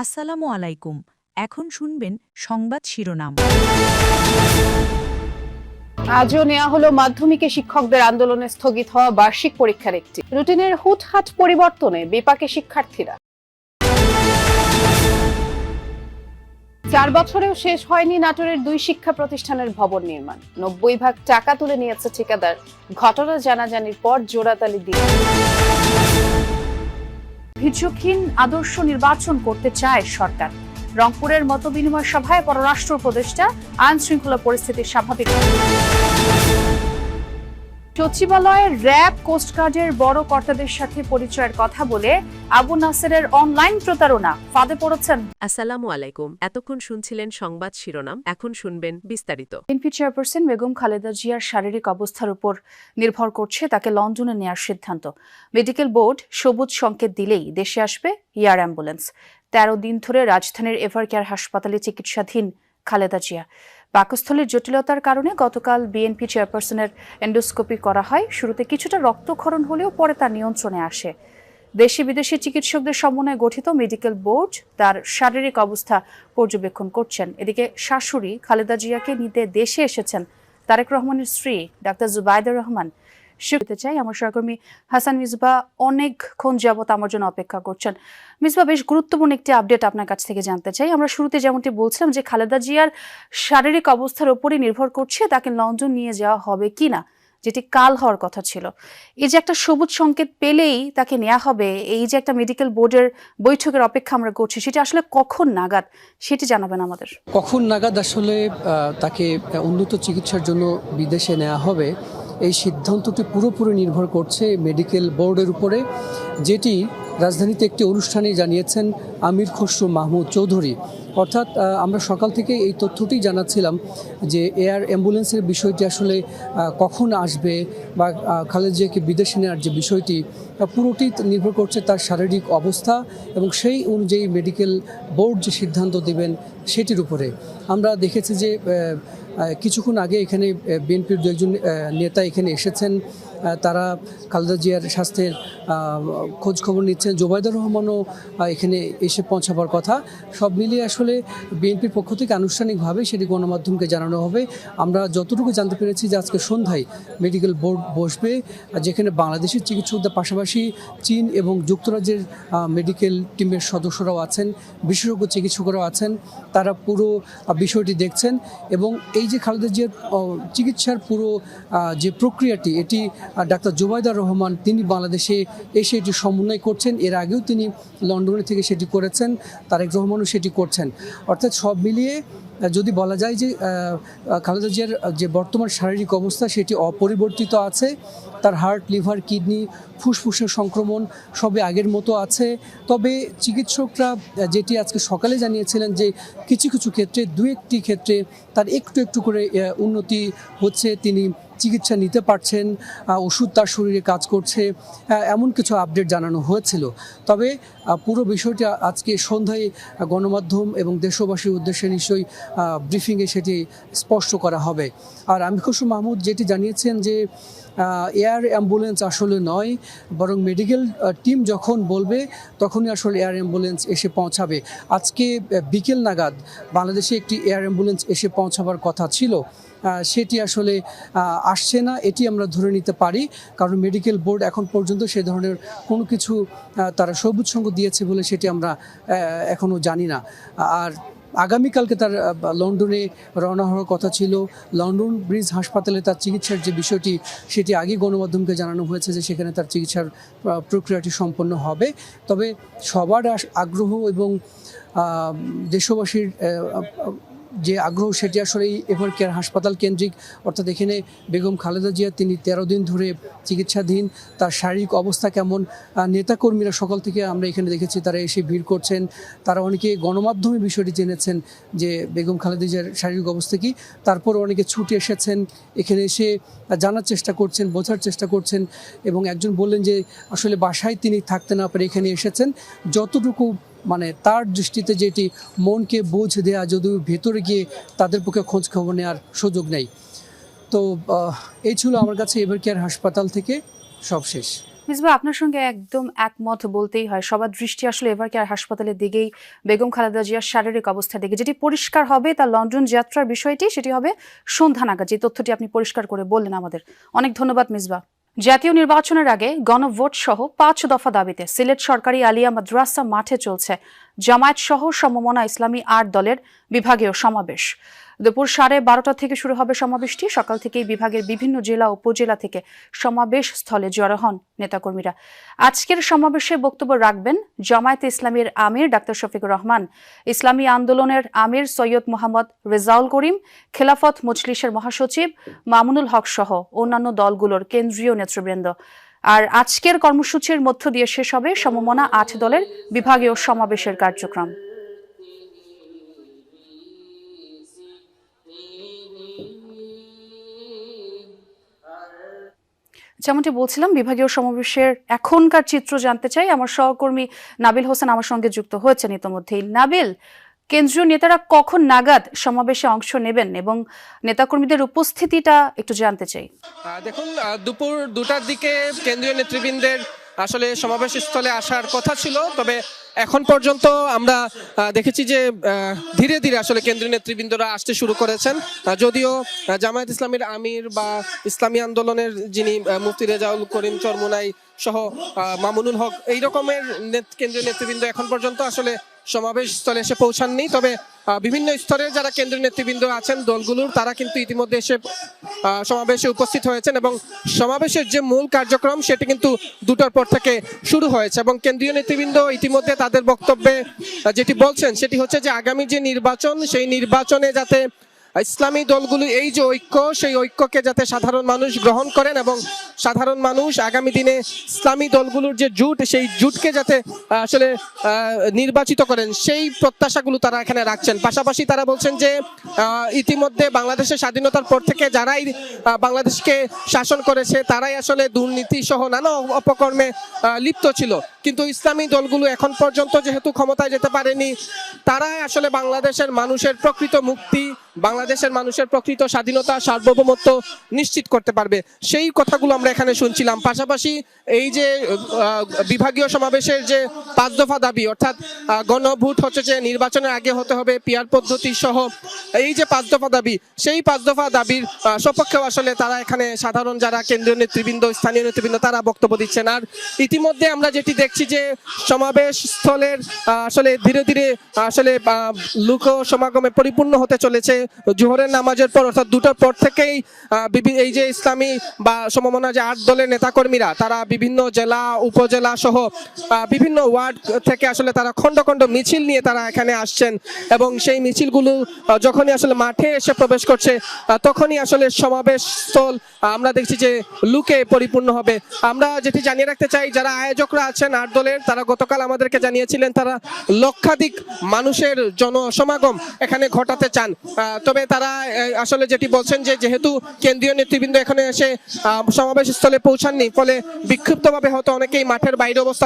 আসসালামু আলাইকুম। এখন শুনবেন সংবাদ শিরোনাম। আজও নেওয়া হলো মাধ্যমিকে শিক্ষকদের আন্দোলনে স্থগিত হওয়া বার্ষিক পরীক্ষার একটি। রুটিনের হুটহাট পরিবর্তনে বিপাকে শিক্ষার্থীরা। চার বছরেও শেষ হয়নি নাটোরের দুই শিক্ষা প্রতিষ্ঠানের ভবন নির্মাণ। নব্বই ভাগ টাকা তুলে নিয়েছে ঠিকাদার। ঘটনা জানাজানির পর জোড়াতালি দিয়ে ভিজুকহীন আদর্শ নির্বাচন করতে চায় সরকার। রংপুরের মত বিনিময় সভায় পররাষ্ট্র উপদেষ্টা আইন শৃঙ্খলা পরিস্থিতি স্বাভাবিক। সচিবালয়ে র্যাব কোস্টগার্ডের বড় কর্তাদের সাথে পরিচয়ের কথা বলে আবু নাসেরের অনলাইন প্রতারণা ফাঁদে পড়েছেন। আসসালামু আলাইকুম। এতক্ষণ শুনছিলেন সংবাদ শিরোনাম এখন শুনবেন বিস্তারিত। বিএনপি চেয়ারপারসন বেগম খালেদা জিয়ার শারীরিক অবস্থার উপর নির্ভর করছে তাকে লন্ডনে নেওয়ার সিদ্ধান্ত। মেডিকেল বোর্ড সবুজ সংকেত দিলেই দেশে আসবে এয়ার অ্যাম্বুলেন্স। তেরো দিন ধরে রাজধানীর এভারকেয়ার হাসপাতালে চিকিৎসাধীন খালেদা জিয়া। পাকস্থলীর জটিলতার কারণে গতকাল বিএনপি চেয়ারপারসনের এন্ডোস্কোপি করা হয়। শুরুতে কিছুটা রক্তক্ষরণ হলেও পরে তা নিয়ন্ত্রণে আসে। দেশি বিদেশি চিকিৎসকদের সমন্বয়ে গঠিত মেডিকেল বোর্ড তার শারীরিক অবস্থা পর্যবেক্ষণ করছেন। এদিকে শাশুড়ি খালেদা জিয়াকে নিতে দেশে এসেছেন তারেক রহমানের স্ত্রী ডাক্তার জুবাইদুর রহমান। শিখতে চাই। আমার সহকর্মী হাসান মিসবা অনেকক্ষণ যাবত আমার জন্য অপেক্ষা করছেন। মিসবা, বেশ গুরুত্বপূর্ণ একটি আপডেট আপনার কাছ থেকে জানতে চাই। আমরা শুরুতে যেমনটি বলছিলাম যে খালেদা জিয়ার শারীরিক অবস্থার উপরই নির্ভর করছে তাকে লন্ডন নিয়ে যাওয়া হবে কি না, যেটি কাল হওয়ার কথা ছিল। এই যে একটা সবুজ সংকেত পেলেই তাকে নেওয়া হবে, এই যে একটা মেডিকেল বোর্ডের বৈঠকের অপেক্ষা আমরা করছি, সেটা আসলে কখন নাগাদ, সেটি জানাবেন আমাদের। কখন নাগাদ আসলে তাকে উন্নত চিকিৎসার জন্য বিদেশে নেওয়া হবে এই সিদ্ধান্তটি পুরোপুরি নির্ভর করছে মেডিকেল বোর্ডের উপরে, যেটি রাজধানীতে একটি অনুষ্ঠানে জানিয়েছেন আমির খসরু মাহমুদ চৌধুরী। অর্থাৎ আমরা সকাল থেকে এই তথ্যটি জানাচ্ছিলাম যে এয়ার অ্যাম্বুলেন্সের বিষয়টি আসলে কখন আসবে বা খালেদা জিয়াকে বিদেশে নেওয়ার যে বিষয়টি পুরোটি নির্ভর করছে তার শারীরিক অবস্থা এবং সেই অনুযায়ী মেডিকেল বোর্ড যে সিদ্ধান্ত দেবেন সেটির উপরে। আমরা দেখেছি যে কিছুক্ষণ আগে এখানে বিএনপির দু একজন নেতা এখানে এসেছেন। তারা খালেদা জিয়ার স্বাস্থ্যের খোঁজ খবর নিচ্ছেন। জোবাইদুর রহমানও এখানে এসে পৌঁছাবার কথা। সব মিলিয়ে আসলে বিএনপির পক্ষ থেকে আনুষ্ঠানিকভাবে সেটি গণমাধ্যমকে জানানো হবে। আমরা যতটুকু জানতে পেরেছি যে আজকে সন্ধ্যায় মেডিকেল বোর্ড বসবে, যেখানে বাংলাদেশের চিকিৎসকদের পাশাপাশি চীন এবং যুক্তরাজ্যের মেডিকেল টিমের সদস্যরাও আছেন, বিশেষজ্ঞ চিকিৎসকরাও আছেন। তারা পুরো বিষয়টি দেখছেন এবং এই যে খালেদা জিয়ার চিকিৎসার পুরো যে প্রক্রিয়াটি, এটি ডাক্তার জুবাইদার রহমান, তিনি বাংলাদেশে এসে এটি সমন্বয় করছেন। এর আগেও তিনি লন্ডনে থেকে সেটি করেছেন, তারেক রহমানও সেটি করছেন। অর্থাৎ সব মিলিয়ে যদি বলা যায় যে খালেদা জিয়ার যে বর্তমান শারীরিক অবস্থা সেটি অপরিবর্তিত আছে। তার হার্ট, লিভার, কিডনি, ফুসফুসের সংক্রমণ সবে আগের মতো আছে। তবে চিকিৎসকরা যেটি আজকে সকালে জানিয়েছিলেন যে, কিছু কিছু ক্ষেত্রে দু একটি ক্ষেত্রে তার একটু একটু করে উন্নতি হচ্ছে। তিনি চিকিৎসা নিতে পারছেন ওষুধ তার শরীরে কাজ করছে এমন কিছু আপডেট জানানো হয়েছিল। তবে পুরো বিষয়টি আজকে সন্ধ্যায় গণমাধ্যম এবং দেশবাসীর উদ্দেশ্যে নিশ্চয়ই ব্রিফিংয়ে সেটি স্পষ্ট করা হবে। আর আমি খুশু মাহমুদ যেটি জানিয়েছেন যে এয়ার অ্যাম্বুলেন্স আসলে নয়, বরং মেডিকেল টিম যখন বলবে, তখনই আসলে এয়ার অ্যাম্বুলেন্স এসে পৌঁছাবে। আজকে বিকেল নাগাদ বাংলাদেশে একটি এয়ার অ্যাম্বুলেন্স এসে পৌঁছাবার কথা ছিল। সেটি আসলে আসছে না। এটি আমরা ধরে নিতে পারি, কারণ মেডিকেল বোর্ড এখন পর্যন্ত সে ধরনের কোনো কিছু তারা সবুজ সঙ্গ দিয়েছে বলে সেটি আমরা এখনও জানি না। আর আগামীকালকে তার লন্ডনে রওনা হওয়ার কথা ছিল। লন্ডন ব্রিজ হাসপাতালে তার চিকিৎসার যে বিষয়টি, সেটি আগে গণমাধ্যমকে জানানো হয়েছে যে সেখানে তার চিকিৎসার প্রক্রিয়াটি সম্পন্ন হবে। তবে সবার আগ্রহ এবং দেশবাসীর যে আগ্রহ সেটি আসলে এভার কেয়ার হাসপাতাল কেন্দ্রিক, অর্থাৎ এখানে বেগম খালেদা জিয়া, তিনি তেরো দিন ধরে চিকিৎসাধীন, তার শারীরিক অবস্থা কেমন নেতাকর্মীরা সকল থেকে আমরা এখানে দেখেছি, তারা এসে ভিড় করছেন। তারা অনেকে গণমাধ্যমে বিষয়টি জেনেছেন যে বেগম খালেদা জিয়ার শারীরিক অবস্থা কি। তারপর অনেকে ছুটে এসেছেন, এখানে এসে জানার চেষ্টা করছেন, বোঝার চেষ্টা করছেন এবং একজন বললেন যে আসলে বাসায় তিনি থাকতে না পারে এখানে এসেছেন। যতটুকু মানে তার দৃষ্টিতে যেটি মনকে বোঝ দেয়া যদিও ভেতরে গিয়ে তাদের পক্ষে খোঁজ খবর নেওয়ার সুযোগ নেই। তো এই ছিল আমার কাছে এবার কেয়ার হাসপাতাল থেকে সব শেষ। মিসবা আপনার সঙ্গে একদম একমত বলতেই হয়। সবার দৃষ্টি আসলে এভার কেয়ার হাসপাতালের দিকেই। বেগম খালেদা জিয়ার শারীরিক অবস্থার দিকে যেটি পরিষ্কার হবে তার লন্ডন যাত্রার বিষয়টি, সেটি হবে সন্ধ্যা নাগাদ। যে তথ্যটি আপনি পরিষ্কার করে বললেন আমাদের। অনেক ধন্যবাদ মিসবা জাতীয় নির্বাচনের আগে গণভোট সহ পাঁচ দফা দাবিতে সিলেট সরকারি আলিয়া মাদ্রাসা মাঠে চলছে জামায়াত সহ সমমনা ইসলামী আট দলের বিভাগীয় সমাবেশ। দুপুর সাড়ে বারোটা থেকে শুরু হবে সমাবেশটি। সকাল থেকেই বিভাগের বিভিন্ন জেলা উপজেলা থেকে সমাবেশ স্থলে জড়ো হন নেতাকর্মীরা। আজকের সমাবেশে বক্তব্য রাখবেন জামায়াতে ইসলামীর আমির ডাক্তার শফিকুর রহমান, ইসলামী আন্দোলনের আমির সৈয়দ মোহাম্মদ রেজাউল করিম, খেলাফত মজলিসের মহাসচিব মামুনুল হক সহ অন্যান্য দলগুলোর কেন্দ্রীয় নেতৃবৃন্দ। আর আজকের কর্মসূচির মধ্য দিয়ে শেষ হবে সমমনা আট দলের বিভাগীয় সমাবেশের কার্যক্রম। যেমনটি বলছিলাম, বিভাগীয় সমাবেশের এখনকার চিত্র জানতে চাই। আমার সহকর্মী নাবিল হোসেন আমার সঙ্গে যুক্ত হয়েছেন ইতোমধ্যেই। নাবিল কেন্দ্রীয় নেতারা কখন নাগাদ সমাবেশে অংশ নেবেন এবং নেতাকর্মীদের উপস্থিতিটা একটু জানতে চাই। দেখুন দুপুর দুটার দিকে কেন্দ্রীয় নেতৃবৃন্দের আসলে সমাবেশ স্থলে আসার কথা ছিল, তবে এখন পর্যন্ত আমরা দেখেছি যে ধীরে ধীরে আসলে কেন্দ্রীয় নেতৃবৃন্দরা আসতে শুরু করেছেন। যদিও জামায়াত ইসলামের আমির বা ইসলামী আন্দোলনের যিনি মুফতি রেজাউল করিম চরমুনাই সহ মামুনুল হক, এই রকমের কেন্দ্রীয় নেতৃবৃন্দ এখন পর্যন্ত আসলে সমাবেশ স্থলে এসে পৌঁছাননি। তবে বিভিন্ন স্তরের যারা কেন্দ্রীয় নেতৃবৃন্দ আছেন, দলগুলোর, তারা কিন্তু ইতিমধ্যে এসে সমাবেশে উপস্থিত হয়েছেন এবং সমাবেশের যে মূল কার্যক্রম, সেটি কিন্তু দুটোর পর থেকে শুরু হয়েছে এবং কেন্দ্রীয় নেতৃবৃন্দ ইতিমধ্যে তাদের বক্তব্যে যেটি বলছেন, সেটি হচ্ছে যে আগামী যে নির্বাচন, সেই নির্বাচনে যাতে ইসলামী দলগুলো এই যে ঐক্য, সেই ঐক্যকে যাতে সাধারণ মানুষ গ্রহণ করেন এবং সাধারণ মানুষ আগামী দিনে ইসলামী দলগুলোর যে জুট, সেই জুটকে যাতে আসলে নির্বাচিত করেন, সেই প্রত্যাশাগুলো তারা এখানে রাখছেন। পাশাপাশি তারা বলছেন যে ইতিমধ্যে বাংলাদেশের স্বাধীনতার পর থেকে যারাই বাংলাদেশকে শাসন করেছে, তারাই আসলে দুর্নীতি সহ নানা অপকর্মে লিপ্ত ছিল। কিন্তু ইসলামী দলগুলো এখন পর্যন্ত যেহেতু ক্ষমতায় যেতে পারেনি, তারাই আসলে বাংলাদেশের মানুষের প্রকৃত মুক্তি বাংলাদেশের মানুষের প্রকৃত স্বাধীনতা, সার্বভৌমত্ব নিশ্চিত করতে পারবে। সেই কথাগুলো আমরা এখানে শুনছিলাম। পাশাপাশি এই যে বিভাগীয় সমাবেশের যে পাঁচ দফা দাবি, অর্থাৎ গণভোট হচ্ছে যে নির্বাচনের আগে হতে হবে পিয়ার পদ্ধতি সহ এই যে পাঁচ দফা দাবি, সেই পাঁচ দফা দাবির সপক্ষেও আসলে তারা এখানে সাধারণ যারা কেন্দ্রীয় নেতৃবৃন্দ, স্থানীয় নেতৃবৃন্দ, তারা বক্তব্য দিচ্ছেন। আর ইতিমধ্যে আমরা যেটি দেখছি যে সমাবেশ স্থলের আসলে ধীরে ধীরে, আসলে লোক সমাগমে পরিপূর্ণ হতে চলেছে জোহরের নামাজের পর, অর্থাৎ দুটোর পর থেকেই এই যে ইসলামী বা সমমনা যে আট দলের নেতাকর্মীরা, তারা বিভিন্ন জেলা, উপজেলা সহ বিভিন্ন ওয়ার্ড থেকে আসলে তারা খণ্ড খণ্ড মিছিল নিয়ে তারা এখানে আসছেন। এবং সেই মিছিলগুলো যখনই আসলে মাঠে এসে প্রবেশ করছে তখনই আসলে সমাবেশ স্থল আমরা দেখছি যে লুকে পরিপূর্ণ হবে। আমরা যেটি জানিয়ে রাখতে চাই, যারা আয়োজকরা আছেন আট দলের, তারা গতকাল আমাদেরকে জানিয়েছিলেন, তারা লক্ষাধিক মানুষের জনসমাগম এখানে ঘটাতে চান। তবে তারা আসলে যেটি বলছেন যে যেহেতু কেন্দ্রীয় নেতৃবৃন্দ এখানে এসে সমাবেশ স্থলে পৌঁছাননি, ফলে বিক্ষিপ্তভাবে হয়তো অনেকেই মাঠের বাইরে অবস্থান